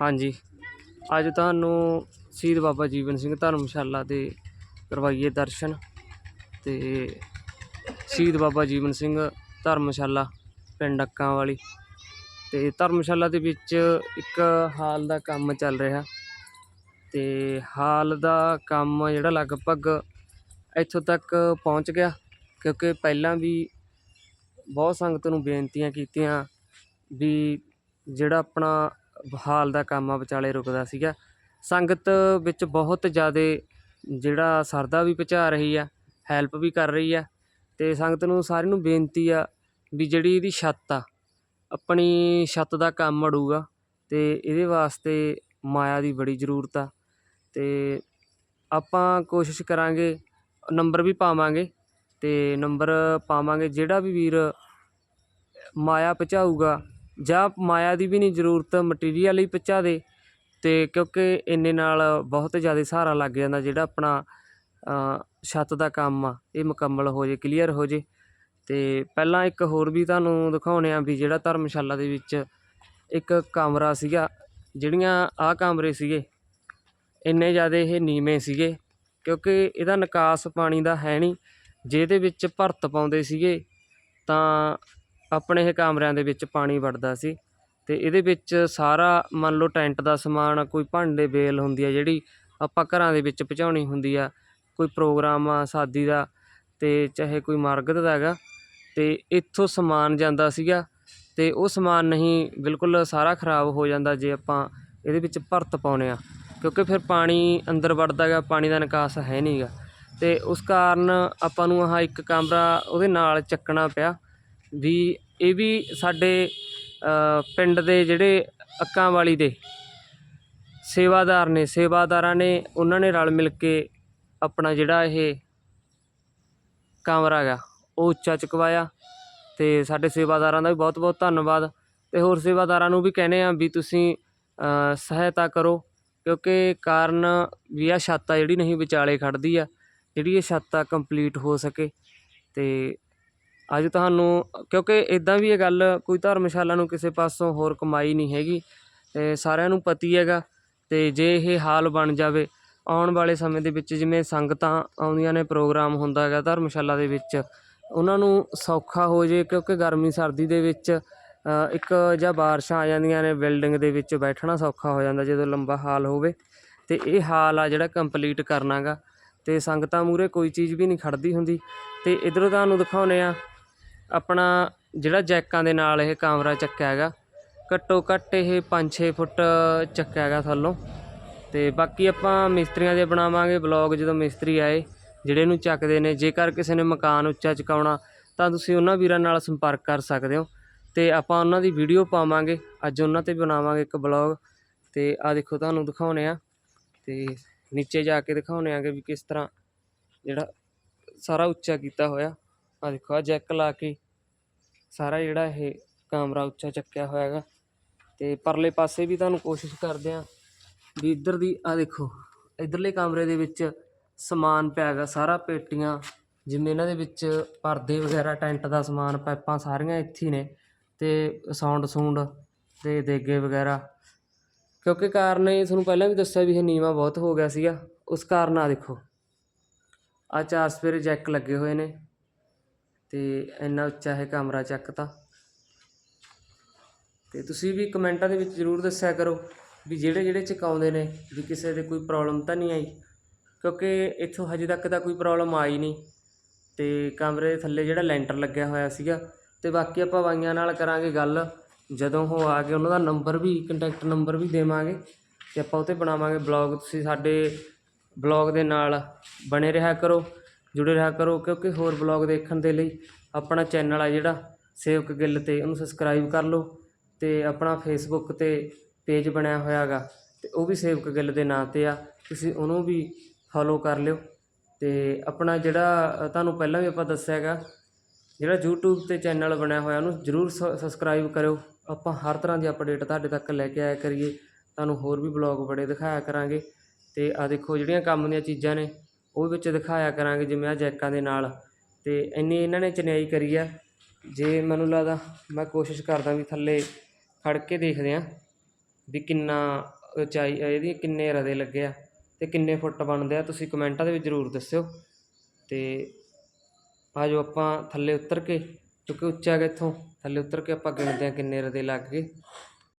ਹਾਂਜੀ। ਅੱਜ ਤੁਹਾਨੂੰ ਸ਼ਹੀਦ ਬਾਬਾ ਜੀਵਨ ਸਿੰਘ ਧਰਮਸ਼ਾਲਾ ਦੇ ਕਰਵਾਈਏ ਦਰਸ਼ਨ ਤੇ ਸ਼ਹੀਦ ਬਾਬਾ ਜੀਵਨ ਸਿੰਘ ਧਰਮਸ਼ਾਲਾ ਪਿੰਡ ਅੱਕਾਂ ਵਾਲੀ ਤੇ ਧਰਮਸ਼ਾਲਾ ਦੇ ਵਿੱਚ ਇੱਕ ਹਾਲ ਦਾ ਕੰਮ ਚੱਲ ਰਿਹਾ ਤੇ ਹਾਲ ਦਾ ਕੰਮ ਜਿਹੜਾ ਲਗਭਗ ਇੱਥੋਂ ਤੱਕ ਪਹੁੰਚ ਗਿਆ ਕਿਉਂਕਿ ਪਹਿਲਾਂ ਵੀ ਬਹੁਤ ਸੰਗਤ ਨੂੰ ਬੇਨਤੀਆਂ ਕੀਤੀਆਂ ਵੀ ਜਿਹੜਾ ਆਪਣਾ ਹਾਲ ਦਾ ਕੰਮ ਆ ਵਿਚਾਲੇ ਰੁਕਦਾ ਸੀਗਾ। ਸੰਗਤ ਵਿੱਚ ਬਹੁਤ ਜ਼ਿਆਦਾ ਜਿਹੜਾ ਸਰਦਾ ਵੀ ਪਹੁੰਚਾ ਰਹੀ ਆ ਹੈਲਪ ਵੀ ਕਰ ਰਹੀ ਆ ਅਤੇ ਸੰਗਤ ਨੂੰ ਸਾਰਿਆਂ ਨੂੰ ਬੇਨਤੀ ਆ ਵੀ ਜਿਹੜੀ ਇਹਦੀ ਛੱਤ ਆ, ਆਪਣੀ ਛੱਤ ਦਾ ਕੰਮ ਅੜੂਗਾ ਅਤੇ ਇਹਦੇ ਵਾਸਤੇ ਮਾਇਆ ਦੀ ਬੜੀ ਜ਼ਰੂਰਤ ਆ ਅਤੇ ਆਪਾਂ ਕੋਸ਼ਿਸ਼ ਕਰਾਂਗੇ, ਨੰਬਰ ਵੀ ਪਾਵਾਂਗੇ ਅਤੇ ਨੰਬਰ ਪਾਵਾਂਗੇ ਜਿਹੜਾ ਵੀ ਵੀਰ ਮਾਇਆ ਪਹੁੰਚਾਊਗਾ ਜਾਂ ਮਾਇਆ ਦੀ ਵੀ ਨਹੀਂ ਜ਼ਰੂਰਤ ਮਟੀਰੀਅਲ ਹੀ ਪਹੁੰਚਾ ਦੇ ਅਤੇ ਕਿਉਂਕਿ ਇੰਨੇ ਨਾਲ ਬਹੁਤ ਜ਼ਿਆਦਾ ਸਹਾਰਾ ਲੱਗ ਜਾਂਦਾ ਜਿਹੜਾ ਆਪਣਾ ਛੱਤ ਦਾ ਕੰਮ ਆ, ਇਹ ਮੁਕੰਮਲ ਹੋ ਜੇ, ਕਲੀਅਰ ਹੋ ਜੇ। ਅਤੇ ਪਹਿਲਾਂ ਇੱਕ ਹੋਰ ਵੀ ਤੁਹਾਨੂੰ ਦਿਖਾਉਣੇ ਆ ਵੀ ਜਿਹੜਾ ਧਰਮਸ਼ਾਲਾ ਦੇ ਵਿੱਚ ਇੱਕ ਕਮਰਾ ਸੀਗਾ, ਜਿਹੜੀਆਂ ਆਹ ਕਮਰੇ ਸੀਗੇ, ਇੰਨੇ ਜ਼ਿਆਦਾ ਇਹ ਨੀਵੇਂ ਸੀਗੇ, ਕਿਉਂਕਿ ਇਹਦਾ ਨਿਕਾਸ ਪਾਣੀ ਦਾ ਹੈ ਨਹੀਂ, ਜਿਹਦੇ ਵਿੱਚ ਭਰਤ ਪਾਉਂਦੇ ਸੀਗੇ, ਤਾਂ ਆਪਣੇ ਇਹ ਕਮਰਿਆਂ ਦੇ ਵਿੱਚ ਪਾਣੀ ਵੜਦਾ ਸੀ ਅਤੇ ਇਹਦੇ ਵਿੱਚ ਸਾਰਾ ਮੰਨ ਲਓ ਟੈਂਟ ਦਾ ਸਮਾਨ, ਕੋਈ ਭਾਂਡੇ ਬੇਲ ਹੁੰਦੀ ਆ, ਜਿਹੜੀ ਆਪਾਂ ਘਰਾਂ ਦੇ ਵਿੱਚ ਪਹੁੰਚਾਉਣੀ ਹੁੰਦੀ ਆ, ਕੋਈ ਪ੍ਰੋਗਰਾਮ ਆ, ਸ਼ਾਦੀ ਦਾ ਅਤੇ ਚਾਹੇ ਕੋਈ ਮਰਗਤ ਦਾ ਹੈਗਾ ਅਤੇ ਇੱਥੋਂ ਸਮਾਨ ਜਾਂਦਾ ਸੀਗਾ ਅਤੇ ਉਹ ਸਮਾਨ ਨਹੀਂ, ਬਿਲਕੁਲ ਸਾਰਾ ਖਰਾਬ ਹੋ ਜਾਂਦਾ ਜੇ ਆਪਾਂ ਇਹਦੇ ਵਿੱਚ ਭਰਤ ਪਾਉਂਦੇ ਹਾਂ ਕਿਉਂਕਿ ਫਿਰ ਪਾਣੀ ਅੰਦਰ ਵੜਦਾ ਗਾ ਪਾਣੀ ਦਾ ਨਿਕਾਸ ਹੈ ਨਹੀਂ ਗਾ। ਅਤੇ ਉਸ ਕਾਰਨ ਆਪਾਂ ਨੂੰ ਆਹ ਇੱਕ ਕਮਰਾ ਉਹਦੇ ਨਾਲ ਚੱਕਣਾ ਪਿਆ ਵੀ ਇਹ ਵੀ ਸਾਡੇ ਪਿੰਡ ਦੇ ਜਿਹੜੇ ਅੱਕਾਂ ਵਾਲੀ ਦੇ ਸੇਵਾਦਾਰ ਨੇ, ਸੇਵਾਦਾਰਾਂ ਨੇ ਉਹਨਾਂ ਨੇ ਰਲ ਮਿਲ ਕੇ ਆਪਣਾ ਜਿਹੜਾ ਇਹ ਕਮਰਾ ਗਾ ਉਹ ਉੱਚਾ ਚੁਕਵਾਇਆ ਤੇ ਸਾਡੇ ਸੇਵਾਦਾਰਾਂ ਦਾ ਵੀ ਬਹੁਤ ਬਹੁਤ ਧੰਨਵਾਦ ਤੇ ਹੋਰ ਸੇਵਾਦਾਰਾਂ ਨੂੰ ਵੀ ਕਹਿੰਦੇ ਆ ਵੀ ਤੁਸੀਂ ਸਹਾਇਤਾ ਕਰੋ ਕਿਉਂਕਿ ਕਾਰਨ ਵੀ ਆ ਛੱਤ ਆ ਜਿਹੜੀ ਨਹੀਂ ਵਿਚਾਲੇ ਖੜਦੀ ਆ, ਜਿਹੜੀ ਇਹ ਛੱਤ ਆ ਕੰਪਲੀਟ ਹੋ ਸਕੇ ਤੇ ਅੱਜ ਤੁਹਾਨੂੰ, ਕਿਉਂਕਿ ਇੱਦਾਂ ਵੀ ਇਹ ਗੱਲ ਕੋਈ ਧਰਮਸ਼ਾਲਾ ਨੂੰ ਕਿਸੇ ਪਾਸੋਂ ਹੋਰ ਕਮਾਈ ਨਹੀਂ ਹੈਗੀ ਅਤੇ ਸਾਰਿਆਂ ਨੂੰ ਪਤੀ ਹੈਗਾ ਅਤੇ ਜੇ ਇਹ ਹਾਲ ਬਣ ਜਾਵੇ, ਆਉਣ ਵਾਲੇ ਸਮੇਂ ਦੇ ਵਿੱਚ ਜਿਵੇਂ ਸੰਗਤਾਂ ਆਉਂਦੀਆਂ ਨੇ, ਪ੍ਰੋਗਰਾਮ ਹੁੰਦਾ ਹੈਗਾ ਧਰਮਸ਼ਾਲਾ ਦੇ ਵਿੱਚ, ਉਹਨਾਂ ਨੂੰ ਸੌਖਾ ਹੋ ਜੇ, ਕਿਉਂਕਿ ਗਰਮੀ ਸਰਦੀ ਦੇ ਵਿੱਚ ਇੱਕ ਜਾਂ ਬਾਰਿਸ਼ਾਂ ਆ ਜਾਂਦੀਆਂ ਨੇ, ਬਿਲਡਿੰਗ ਦੇ ਵਿੱਚ ਬੈਠਣਾ ਸੌਖਾ ਹੋ ਜਾਂਦਾ ਜਦੋਂ ਲੰਬਾ ਹਾਲ ਹੋਵੇ, ਤੇ ਇਹ ਹਾਲ ਆ ਜਿਹੜਾ ਕੰਪਲੀਟ ਕਰਨਾ ਗਾ ਅਤੇ ਸੰਗਤਾਂ ਮੂਹਰੇ ਕੋਈ ਚੀਜ਼ ਵੀ ਨਹੀਂ ਖੜ੍ਹਦੀ ਹੁੰਦੀ ਅਤੇ ਇੱਧਰੋਂ ਤੁਹਾਨੂੰ ਦਿਖਾਉਂਦੇ ਹਾਂ ਆਪਣਾ ਜਿਹੜਾ ਜੈਕਾਂ ਦੇ ਨਾਲ ਇਹ ਕਮਰਾ ਚੱਕਿਆ ਹੈਗਾ, ਘੱਟੋ ਘੱਟ ਇਹ 5-6 ਫੁੱਟ ਚੱਕਿਆ ਹੈਗਾ ਥੱਲੋਂ। ਤੇ ਬਾਕੀ ਆਪਾਂ ਮਿਸਤਰੀਆਂ ਦੇ ਬਣਾਵਾਂਗੇ ਬਲੌਗ ਜਦੋਂ ਮਿਸਤਰੀ ਆਏ, ਜਿਹੜੇ ਨੂੰ ਚੱਕਦੇ ਨੇ। ਜੇਕਰ ਕਿਸੇ ਨੇ ਮਕਾਨ ਉੱਚਾ ਚੁਕਾਉਣਾ, ਤਾਂ ਤੁਸੀਂ ਉਹਨਾਂ ਵੀਰਾਂ ਨਾਲ ਸੰਪਰਕ ਕਰ ਸਕਦੇ ਹੋ। ਤੇ ਆਪਾਂ ਉਹਨਾਂ ਦੀ ਵੀਡੀਓ ਪਾਵਾਂਗੇ। ਅੱਜ ਉਹਨਾਂ ਤੇ ਬਣਾਵਾਂਗੇ ਇੱਕ ਬਲੌਗ ਤੇ ਆ ਦੇਖੋ ਤੁਹਾਨੂੰ ਦਿਖਾਉਨੇ ਆ। ਤੇ ਨੀਚੇ ਜਾ ਕੇ ਦਿਖਾਉਨੇ ਆਗੇ ਵੀ ਕਿਸ ਤਰ੍ਹਾਂ ਜਿਹੜਾ ਸਾਰਾ ਉੱਚਾ ਕੀਤਾ ਹੋਇਆ। ਆ ਦੇਖੋ ਆ ਜੈਕ ਲਾ ਕੇ ਸਾਰਾ ਜਿਹੜਾ ਇਹ ਕੈਮਰਾ ਉੱਚਾ ਚੱਕਿਆ ਹੋਇਆ ਹੈਗਾ। ਤੇ ਪਰਲੇ ਪਾਸੇ ਵੀ ਤੁਹਾਨੂੰ ਕੋਸ਼ਿਸ਼ ਕਰਦੇ ਆ ਵੀ ਇੱਧਰ ਦੀ ਆ ਦੇਖੋ, ਇਧਰਲੇ ਕਮਰੇ ਦੇ ਵਿੱਚ ਸਮਾਨ ਪਿਆ ਹੈਗਾ, ਸਾਰਾ ਪੇਟੀਆਂ, ਜਿਵੇਂ ਇਹਨਾਂ ਦੇ ਵਿੱਚ ਪਰਦੇ ਵਗੈਰਾ, ਟੈਂਟ ਦਾ ਸਮਾਨ, ਪਾਈਪਾਂ ਸਾਰੀਆਂ ਇੱਥੇ ਹੀ ਨੇ। ਤੇ ਸਾਊਂਡ ਸੂੰਡ ਤੇ ਦੇਗੇ ਵਗੈਰਾ। ਕਿਉਂਕਿ ਕਾਰਨ ਇਹ ਤੁਹਾਨੂੰ ਪਹਿਲਾਂ ਵੀ ਦੱਸਿਆ ਵੀ ਇਹ ਨੀਵਾ ਬਹੁਤ ਹੋ ਗਿਆ ਸੀਗਾ। ਉਸ ਕਾਰਨ ਆ ਦੇਖੋ ਆ ਚਾਰ ਸਪੇਰੇ ਜੈਕ ਲੱਗੇ ਹੋਏ ਨੇ। ਤੇ ਇੰਨਾ ਉੱਚਾ ਹੈ ਕਮਰਾ ਚੱਕ ਤਾਂ। ਤੇ ਤੁਸੀਂ ਵੀ ਕਮੈਂਟਾਂ ਦੇ ਵਿੱਚ ਜ਼ਰੂਰ ਦੱਸਿਆ ਕਰੋ ਵੀ ਜਿਹੜੇ ਜਿਹੜੇ ਚਕਾਉਂਦੇ ਨੇ ਵੀ ਕਿਸੇ ਦੇ ਕੋਈ ਪ੍ਰੋਬਲਮ ਤਾਂ ਨਹੀਂ ਆਈ, ਕਿਉਂਕਿ ਇੱਥੋਂ ਹਜੇ ਤੱਕ ਤਾਂ ਕੋਈ ਪ੍ਰੋਬਲਮ ਆਈ ਨਹੀਂ। ਤੇ ਕਮਰੇ ਦੇ ਥੱਲੇ ਜਿਹੜਾ ਲੈਂਟਰ ਲੱਗਿਆ ਹੋਇਆ ਸੀਗਾ, ਤੇ ਬਾਕੀ ਆਪਾਂ ਬਾਈਆਂ ਨਾਲ ਕਰਾਂਗੇ ਗੱਲ। ਜਦੋਂ ਉਹ ਆ ਕੇ ਉਹਨਾਂ ਦਾ ਨੰਬਰ ਵੀ ਕੰਟੈਕਟ ਨੰਬਰ ਵੀ ਦੇਵਾਂਗੇ, ਤੇ ਆਪਾਂ ਉਹ 'ਤੇ ਬਣਾਵਾਂਗੇ ਬਲੌਗ ਤੁਸੀਂ ਸਾਡੇ ਬਲੌਗ ਦੇ ਨਾਲ ਬਣੇ ਰਿਹਾ ਕਰੋ। ਜੁੜੇ ਰਿਹਾ ਕਰੋ, ਕਿਉਂਕਿ ਹੋਰ ਬਲੌਗ ਦੇਖਣ ਦੇ ਲਈ ਆਪਣਾ ਚੈਨਲ ਆ ਜਿਹੜਾ, ਸੇਵਕ ਗਿੱਲ ਤੇ ਉਹਨੂੰ ਸਬਸਕ੍ਰਾਈਬ ਕਰ ਲਓ ਤੇ ਆਪਣਾ ਫੇਸਬੁੱਕ ਤੇ ਪੇਜ ਬਣਿਆ ਹੋਇਆ ਹੈਗਾ ਤੇ ਉਹ ਵੀ ਸੇਵਕ ਗਿੱਲ ਦੇ ਨਾਂ ਤੇ ਆ, ਤੁਸੀਂ ਉਹਨੂੰ ਵੀ ਫੋਲੋ ਕਰ ਲਿਓ। ਤੇ ਆਪਣਾ ਜਿਹੜਾ, ਤੁਹਾਨੂੰ ਪਹਿਲਾਂ ਵੀ ਆਪਾਂ ਦੱਸਿਆ ਹੈਗਾ ਜਿਹੜਾ YouTube ਤੇ ਚੈਨਲ ਬਣਿਆ ਹੋਇਆ, ਉਹਨੂੰ ਜਰੂਰ ਸਬਸਕ੍ਰਾਈਬ ਕਰਿਓ। ਆਪਾਂ ਹਰ ਤਰ੍ਹਾਂ ਦੀ ਅਪਡੇਟ ਤੁਹਾਡੇ ਤੱਕ ਲੈ ਕੇ ਆਇਆ ਕਰੀਏ, ਤੁਹਾਨੂੰ ਹੋਰ ਵੀ ਬਲੌਗ ਬੜੇ ਦਿਖਾਇਆ ਕਰਾਂਗੇ। ਤੇ ਆ ਦੇਖੋ ਜਿਹੜੀਆਂ ਕੰਮ ਦੀਆਂ ਚੀਜ਼ਾਂ ਨੇ ਉਹ ਵਿੱਚ ਦਿਖਾਇਆ ਕਰਾਂਗੇ ਜਿਵੇਂ ਆ ਜੈਕਾਂ ਦੇ ਨਾਲ। ਅਤੇ ਇੰਨੀ ਇਹਨਾਂ ਨੇ ਚਨਿਆਈ ਕਰੀ ਆ। ਜੇ ਮੈਨੂੰ ਲੱਗਦਾ, ਮੈਂ ਕੋਸ਼ਿਸ਼ ਕਰਦਾ ਵੀ ਥੱਲੇ ਖੜ ਕੇ ਦੇਖਦੇ ਹਾਂ ਵੀ ਕਿੰਨਾ ਉਚਾਈ, ਇਹਦੀ ਕਿੰਨੇ ਰਦੇ ਲੱਗੇ ਆ ਅਤੇ ਕਿੰਨੇ ਫੁੱਟ ਬਣਦੇ ਆ। ਤੁਸੀਂ ਕਮੈਂਟਾਂ ਦੇ ਵਿੱਚ ਜ਼ਰੂਰ ਦੱਸਿਓ। ਅਤੇ ਤੇ ਜੋ ਆਪਾਂ ਥੱਲੇ ਉਤਰ ਕੇ, ਕਿਉਂਕਿ ਉੱਚਾ ਹੈਗਾ ਇੱਥੋਂ, ਥੱਲੇ ਉਤਰ ਕੇ ਆਪਾਂ ਗਿਣਦੇ ਹਾਂ ਕਿੰਨੇ ਰਦੇ ਲੱਗ ਗਏ।